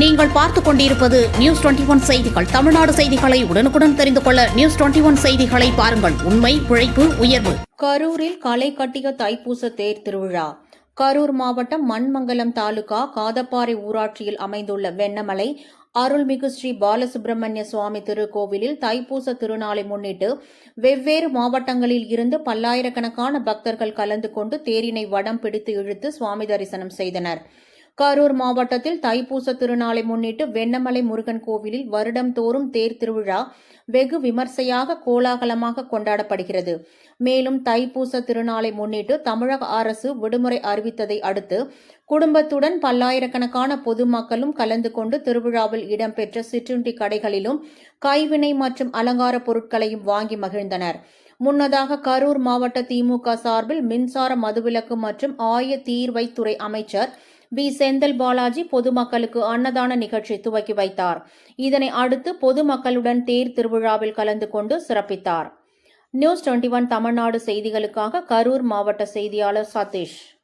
நீங்கள் பார்த்துக் கொண்டிருப்பது நியூஸ் டுவெண்டி ஒன் செய்திகள். தமிழ்நாடு செய்திகளை உடனுக்குடன் தெரிந்து கொள்ள நியூஸ் டுவெண்டி ஒன் செய்திகளை பாருங்கள். உண்மை உழைப்பு உயர்வு. கரூரில் களை கட்டிய தைப்பூச தேர் திருவிழா. கரூர் மாவட்டம் மண்மங்கலம் தாலுகா காதப்பாறை ஊராட்சியில் அமைந்துள்ள வெண்ணமலை அருள்மிகு ஸ்ரீ பாலசுப்பிரமணிய சுவாமி திருக்கோவிலில் தைப்பூச திருநாளை முன்னிட்டு வெவ்வேறு மாவட்டங்களில் இருந்து பல்லாயிரக்கணக்கான பக்தர்கள் கலந்து கொண்டு தேரினை வடம் பிடித்து இழுத்து சுவாமி தரிசனம் செய்தனர். கரூர் மாவட்டத்தில் தைப்பூச திருநாளை முன்னிட்டு வெண்ணமலை முருகன் கோவிலில் வருடம்தோறும் தேர் திருவிழா வெகு விமர்சையாக கோலாகலமாக கொண்டாடப்படுகிறது. மேலும் தைப்பூச திருநாளை முன்னிட்டு தமிழக அரசு விடுமுறை அறிவித்ததை அடுத்து குடும்பத்துடன் பல்லாயிரக்கணக்கான பொதுமக்களும் கலந்து கொண்டு திருவிழாவில் இடம்பெற்ற சிற்றுண்டி கடைகளிலும் கைவினை மற்றும் அலங்கார பொருட்களையும் வாங்கி மகிழ்ந்தனர். முன்னதாக கரூர் மாவட்ட திமுக சார்பில் மின்சார மதுவிலக்கு மற்றும் ஆய தீர்வைத்துறை அமைச்சர் பி செந்தில் பாலாஜி பொதுமக்களுக்கு அன்னதான நிகழ்ச்சி துவக்கி வைத்தார். இதனை அடுத்து பொதுமக்களுடன் தேர் திருவிழாவில் கலந்து கொண்டு சிறப்பித்தார். நியூஸ் டுவெண்டி ஒன் தமிழ்நாடு செய்திகளுக்காக கரூர் மாவட்ட செய்தியாளர் சதீஷ்.